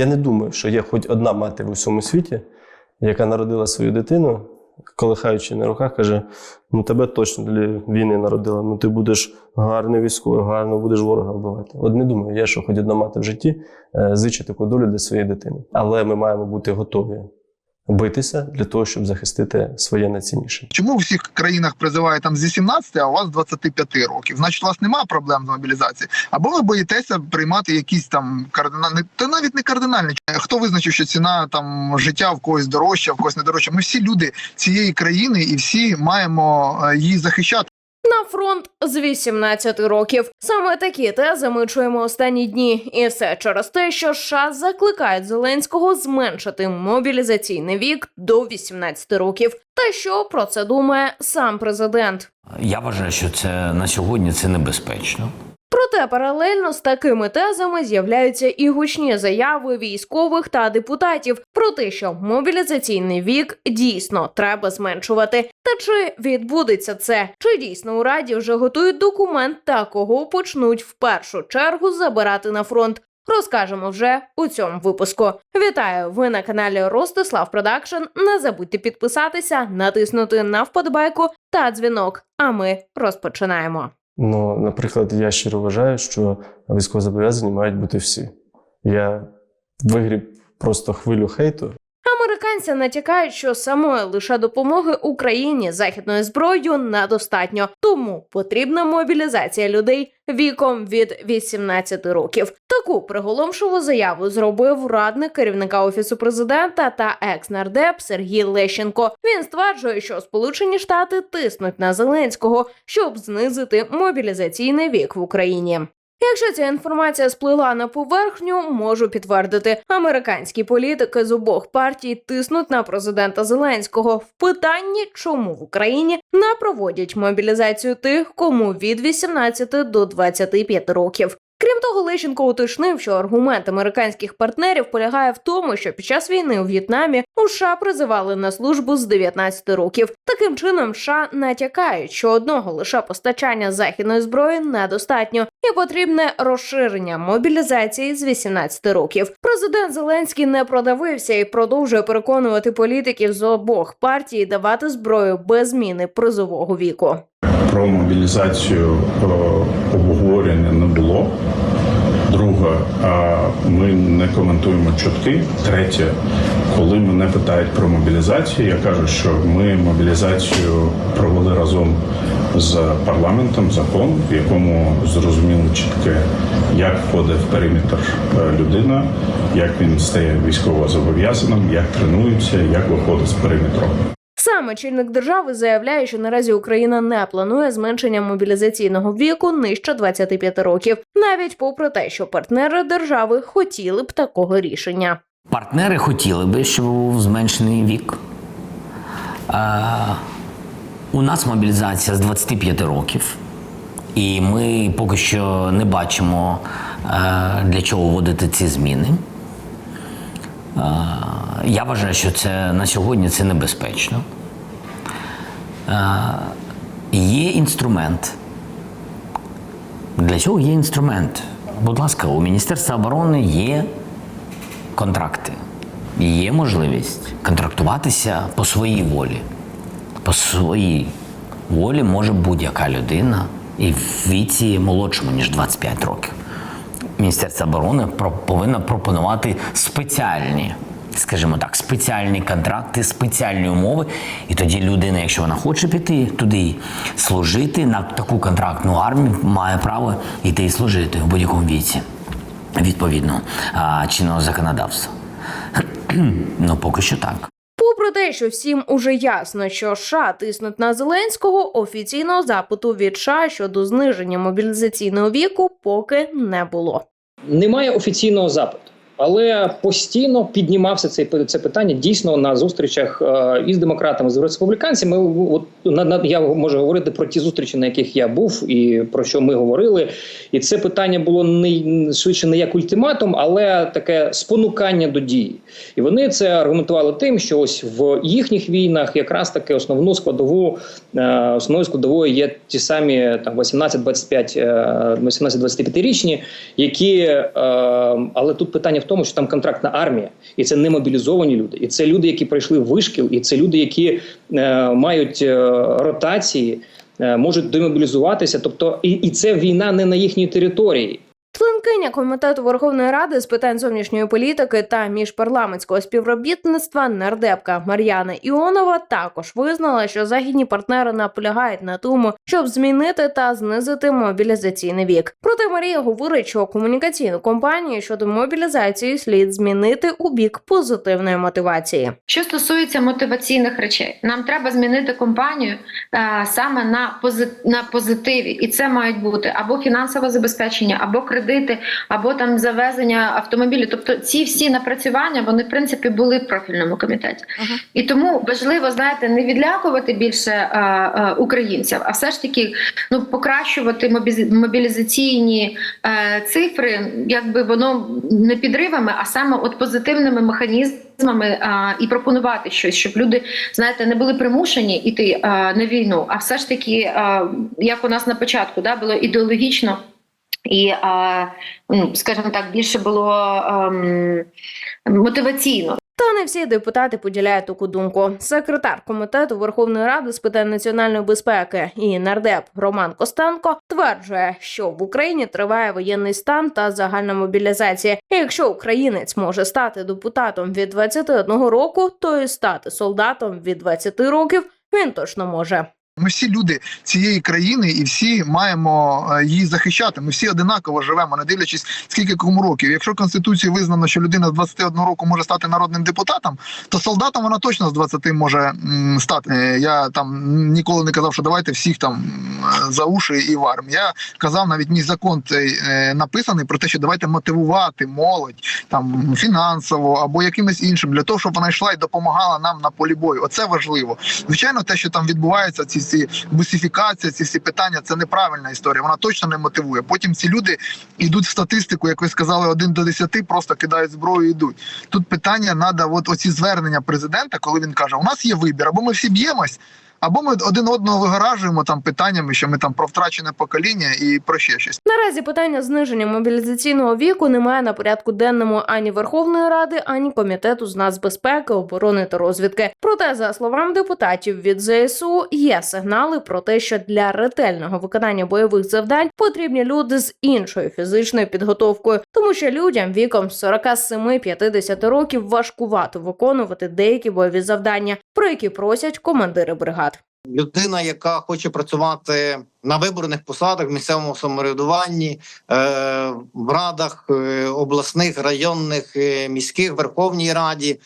Я не думаю, що є хоч одна мати в усьому світі, яка народила свою дитину, колихаючи на руках, каже: ну тебе точно для війни народила, ну ти будеш гарний військовий, гарно будеш ворога вбивати. От не думаю, є, що хоч одна мати в житті е, зичить таку долю для своєї дитини. Але ми маємо бути готові битися для того, щоб захистити своє найцінніше. Чому у всіх країнах призиває там зі 17, а у вас з 25 років? Значить, у вас немає проблем з мобілізацією. Або ви боїтеся приймати якісь там кардинальні, та навіть не кардинальні. Хто визначив, що ціна там життя в когось дорожча, в когось не дорожча? Ми всі люди цієї країни і всі маємо е, її захищати. На фронт з 18 років. Саме такі тези ми чуємо останні дні, і все через те, що США закликають Зеленського зменшити мобілізаційний вік до 18 років. Та що про це думає сам президент? Я вважаю, що це на сьогодні це небезпечно. Проте паралельно з такими тезами з'являються і гучні заяви військових та депутатів про те, що мобілізаційний вік дійсно треба зменшувати. Та чи відбудеться це? Чи дійсно у раді вже готують документ та кого почнуть в першу чергу забирати на фронт? Розкажемо вже у цьому випуску. Вітаю! Ви на каналі Ростислав Продакшн. Не забудьте підписатися, натиснути на вподобайку та дзвінок. А ми розпочинаємо. Ну, наприклад, я щиро вважаю, що військовозобов'язані мають бути всі. Я вигріб просто хвилю хейту. Американці натякають, що самої лише допомоги Україні західною зброєю недостатньо, тому потрібна мобілізація людей віком від 18 років. Таку приголомшову заяву зробив радник керівника офісу президента та екс-нардеп Сергій Лещенко. Він стверджує, що Сполучені Штати тиснуть на Зеленського, щоб знизити мобілізаційний вік в Україні. Якщо ця інформація сплила на поверхню, можу підтвердити, американські політики з обох партій тиснуть на президента Зеленського в питанні, чому в Україні не проводять мобілізацію тих, кому від 18 до 25 років. Крім того, Лещенко уточнив, що аргумент американських партнерів полягає в тому, що під час війни у В'єтнамі у США призивали на службу з 19 років. Таким чином, США натякають, що одного лише постачання західної зброї недостатньо, і потрібне розширення мобілізації з 18 років. Президент Зеленський не продавився і продовжує переконувати політиків з обох партій давати зброю без зміни призового віку. Про мобілізацію е, обговорення не було. Друге, ми не коментуємо чутки. Третє, коли мене питають про мобілізацію, я кажу, що ми мобілізацію провели разом з парламентом закон, в якому зрозуміло чітке, як входить в периметр е, людина, як він стає військово зобов'язаним, як тренується, як виходить з периметру. Сам очільник держави заявляє, що наразі Україна не планує зменшення мобілізаційного віку нижче 25 років, навіть попри те, що партнери держави хотіли б такого рішення. Партнери хотіли би, щоб був зменшений вік. Е, у нас мобілізація з 25 років, і ми поки що не бачимо, е, для чого вводити ці зміни. Е, я вважаю, що це на сьогодні це небезпечно. Е, є інструмент. Для цього є інструмент. Будь ласка, у Міністерства оборони є контракти. Є можливість контрактуватися по своїй волі. По своїй волі може будь-яка людина і в віці молодшому, ніж 25 років. Міністерство оборони про- повинно пропонувати спеціальні, скажімо так, спеціальні контракти, спеціальні умови. І тоді людина, якщо вона хоче піти туди служити на таку контрактну армію, має право йти і служити в будь-якому віці відповідно чинного законодавства. ну, поки що так. Попри те, що всім уже ясно, що США тиснуть на Зеленського, офіційного запиту від США щодо зниження мобілізаційного віку поки не було. Немає офіційного запиту, але постійно піднімався цей це питання дійсно на зустрічах е, із демократами з республіканцями. От на, на я можу говорити про ті зустрічі, на яких я був, і про що ми говорили. І це питання було не швидше не як ультиматум, але таке спонукання до дії. І вони це аргументували тим, що ось в їхніх війнах якраз таки основну складову е, основною складовою є ті самі там 18-25 е, 18-25 річні, які е, але тут питання в тому, що там контрактна армія, і це не мобілізовані люди, і це люди, які пройшли вишкіл, і це люди, які е, мають е, ротації, е, можуть демобілізуватися. Тобто, і, і це війна не на їхній території. Членкиня комітету Верховної Ради з питань зовнішньої політики та міжпарламентського співробітництва нардепка Мар'яна Іонова також визнала, що західні партнери наполягають на тому, щоб змінити та знизити мобілізаційний вік. Проте Марія говорить, що комунікаційну кампанію щодо мобілізації слід змінити у бік позитивної мотивації. Що стосується мотиваційних речей, нам треба змінити компанію е, саме на позитиві, і це мають бути або фінансове забезпечення, або кредити, або там завезення автомобілів. Тобто ці всі напрацювання вони в принципі були в профільному комітеті. І тому важливо знаєте не відлякувати більше е, е, українців, а все ж таки ну покращувати мобілізаційні е, цифри, якби воно не підривами, а саме от позитивними механізмами а, і пропонувати щось, щоб люди знаєте не були примушені йти а, на війну, а все ж таки, а, як у нас на початку, да, було ідеологічно. І, ну, скажімо так, більше було ем, мотиваційно. Та не всі депутати поділяють таку думку. Секретар комітету Верховної Ради з питань національної безпеки і нардеп Роман Костенко тверджує, що в Україні триває воєнний стан та загальна мобілізація. І якщо українець може стати депутатом від 21 року, то і стати солдатом від 20 років він точно може. Ми всі люди цієї країни, і всі маємо е, її захищати. Ми всі одинаково живемо, не дивлячись скільки кому років. Якщо конституцією визнано, що людина з 21 року може стати народним депутатом, то солдатом вона точно з 20 може стати. Е, Я там ніколи не казав, що давайте всіх там за уші і в армію. Я казав, навіть мій закон цей е, написаний про те, що давайте мотивувати молодь там фінансово або якимось іншим для того, щоб вона йшла і допомагала нам на полі бою. Оце важливо. Звичайно, те, що там відбувається, ці всі бусифікація, ці всі питання, це неправильна історія. Вона точно не мотивує. Потім ці люди йдуть в статистику, як ви сказали, один до десяти, просто кидають зброю і йдуть. Тут питання треба, от оці звернення президента, коли він каже: у нас є вибір, або ми всі б'ємось. Або ми один одного вигоражуємо там питаннями, що ми там про втрачене покоління і про ще щось. Наразі питання зниження мобілізаційного віку немає на порядку денному ані Верховної Ради, ані комітету з нацбезпеки, оборони та розвідки. Проте, за словами депутатів від ЗСУ, є сигнали про те, що для ретельного виконання бойових завдань потрібні люди з іншою фізичною підготовкою, тому що людям віком 47-50 років важкувато виконувати деякі бойові завдання, про які просять командири бригад. Людина, яка хоче працювати на виборних посадах в місцевому самоврядуванні, е, в радах е, обласних, районних, е, міських, Верховній Раді,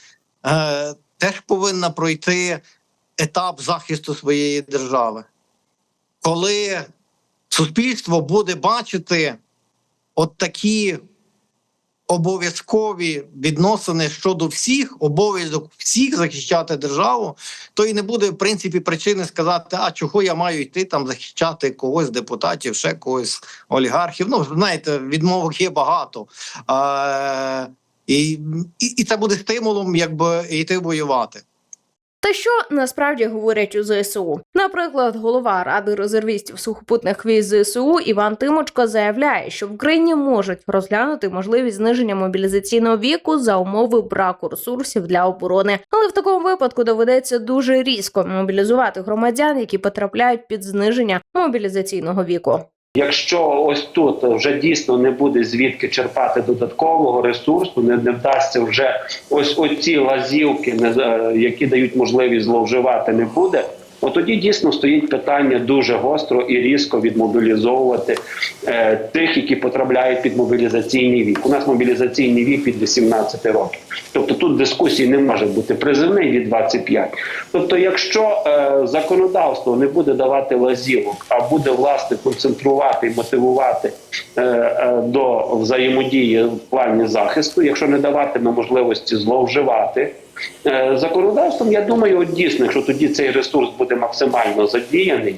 теж повинна пройти етап захисту своєї держави. Коли суспільство буде бачити от такі обов'язкові відносини щодо всіх, обов'язок всіх захищати державу, то і не буде в принципі причини сказати, а чого я маю йти там захищати когось депутатів, ще когось олігархів. Ну знаєте, відмовок є багато. А, і, і, і це буде стимулом, якби йти воювати. Та що насправді говорять у ЗСУ? Наприклад, голова ради резервістів сухопутних військ ЗСУ Іван Тимочко заявляє, що в Україні можуть розглянути можливість зниження мобілізаційного віку за умови браку ресурсів для оборони, але в такому випадку доведеться дуже різко мобілізувати громадян, які потрапляють під зниження мобілізаційного віку. Якщо ось тут вже дійсно не буде звідки черпати додаткового ресурсу, не, не вдасться вже ось оці лазівки, не, е, які дають можливість зловживати, не буде. От тоді дійсно стоїть питання дуже гостро і різко відмобілізовувати е, тих, які потрапляють під мобілізаційний вік. У нас мобілізаційний вік від 18 років. Тобто тут дискусії не може бути призивний від 25. Тобто, якщо е, законодавство не буде давати лазівок, а буде власне концентрувати і мотивувати е, е, до взаємодії в плані захисту, якщо не даватиме можливості зловживати. Е, Законодавством, я думаю, от дійсно, якщо тоді цей ресурс буде максимально задіяний,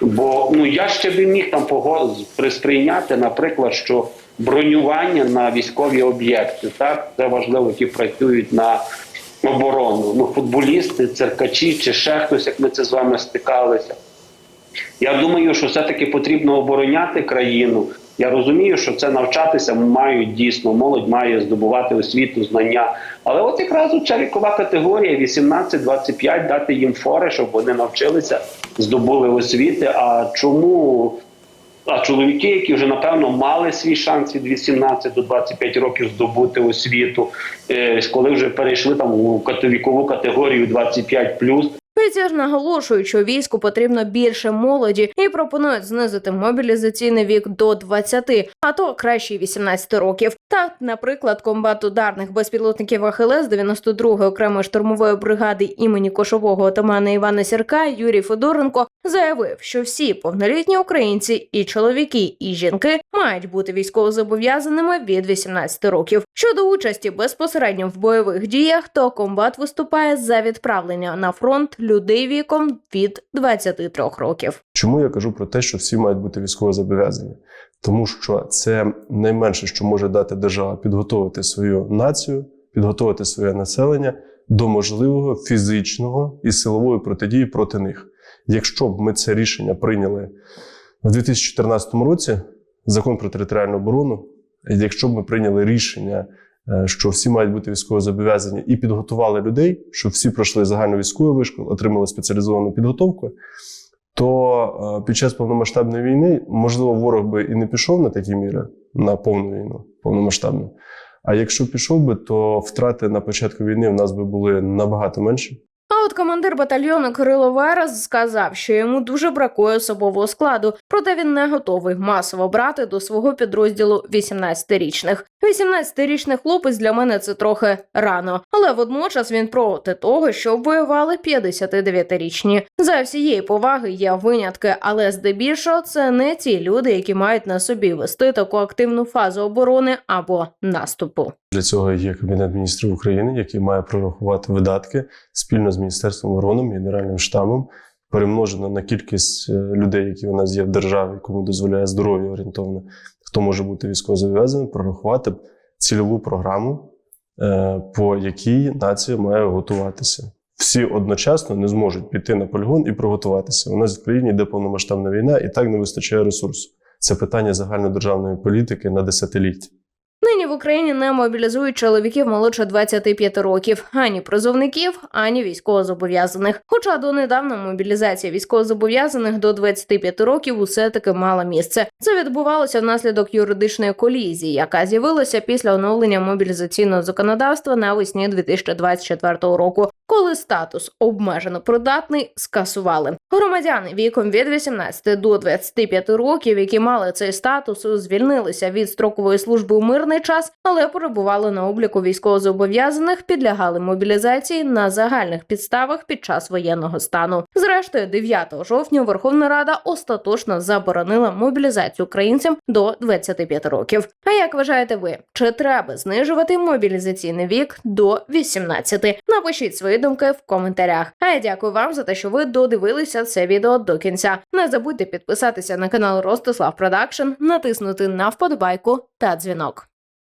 бо ну я ще би міг там присприйняти, наприклад, що бронювання на військові об'єкти, так це важливо, які працюють на оборону. Ну, футболісти, циркачі чи ще хтось, як ми це з вами стикалися. Я думаю, що все-таки потрібно обороняти країну, Я розумію, що це навчатися мають дійсно, молодь має здобувати освіту, знання. Але от якраз ця вікова категорія 18-25, дати їм фори, щоб вони навчилися, здобули освіти. А чому? А чоловіки, які вже напевно мали свій шанс від 18 до 25 років здобути освіту, е, коли вже перейшли там у вікову категорію 25+, Бійці ж наголошують, що війську потрібно більше молоді і пропонують знизити мобілізаційний вік до 20, а то краще й 18 років. Так, наприклад, комбат ударних безпілотників АХЛС 92-ї окремої штурмової бригади імені кошового отамана Івана Сірка Юрій Федоренко заявив, що всі повнолітні українці, і чоловіки, і жінки мають бути військовозобов'язаними від 18 років. Щодо участі безпосередньо в бойових діях, то комбат виступає за відправлення на фронт людей віком від 23 років. Чому я кажу про те, що всі мають бути військово зобов'язані? Тому що це найменше, що може дати держава, підготовити свою націю, підготовити своє населення до можливого фізичного і силової протидії проти них. Якщо б ми це рішення прийняли в 2014 році, закон про територіальну оборону, якщо б ми прийняли рішення, е, що всі мають бути військово зобов'язані, і підготували людей, щоб всі пройшли загальну військову вишколу, отримали спеціалізовану підготовку, то е, під час повномасштабної війни, можливо, ворог би і не пішов на такі міри на повну війну, повномасштабну. А якщо пішов би, то втрати на початку війни в нас би були набагато менші. От командир батальйону Кирило Верес сказав, що йому дуже бракує особового складу, проте він не готовий масово брати до свого підрозділу 18-річних. 18-річний хлопець для мене це трохи рано, але водночас він проти того, щоб воювали 59-річні. За всієї поваги є винятки, але здебільшого це не ті люди, які мають на собі вести таку активну фазу оборони або наступу. Для цього є Кабінет міністрів України, який має прорахувати видатки спільно з Міністерством оборони, Генеральним штабом, перемножено на кількість е, людей, які у нас є в державі, кому дозволяє здоров'я орієнтовно, хто може бути військовозобов'язаним, прорахувати цільову програму, е, по якій нація має готуватися. Всі одночасно не зможуть піти на полігон і приготуватися. У нас в країні йде повномасштабна війна, і так не вистачає ресурсу. Це питання загальнодержавної політики на десятиліття. Нині в Україні не мобілізують чоловіків молодше 25 років, ані призовників, ані військовозобов'язаних. Хоча донедавна мобілізація військовозобов'язаних до 25 років усе таки мала місце. Це відбувалося внаслідок юридичної колізії, яка з'явилася після оновлення мобілізаційного законодавства навесні 2024 року. Коли статус обмежено придатний скасували громадяни віком від 18 до 25 років, які мали цей статус, звільнилися від строкової служби у мирний час, але перебували на обліку військовозобов'язаних, підлягали мобілізації на загальних підставах під час воєнного стану. Зрештою, 9 жовтня Верховна Рада остаточно заборонила мобілізацію українцям до 25 років. А як вважаєте ви, чи треба знижувати мобілізаційний вік до 18? Напишіть свої думки в коментарях. А я дякую вам за те, що ви додивилися це відео до кінця. Не забудьте підписатися на канал Ростислав Продакшн, натиснути на вподобайку та дзвінок.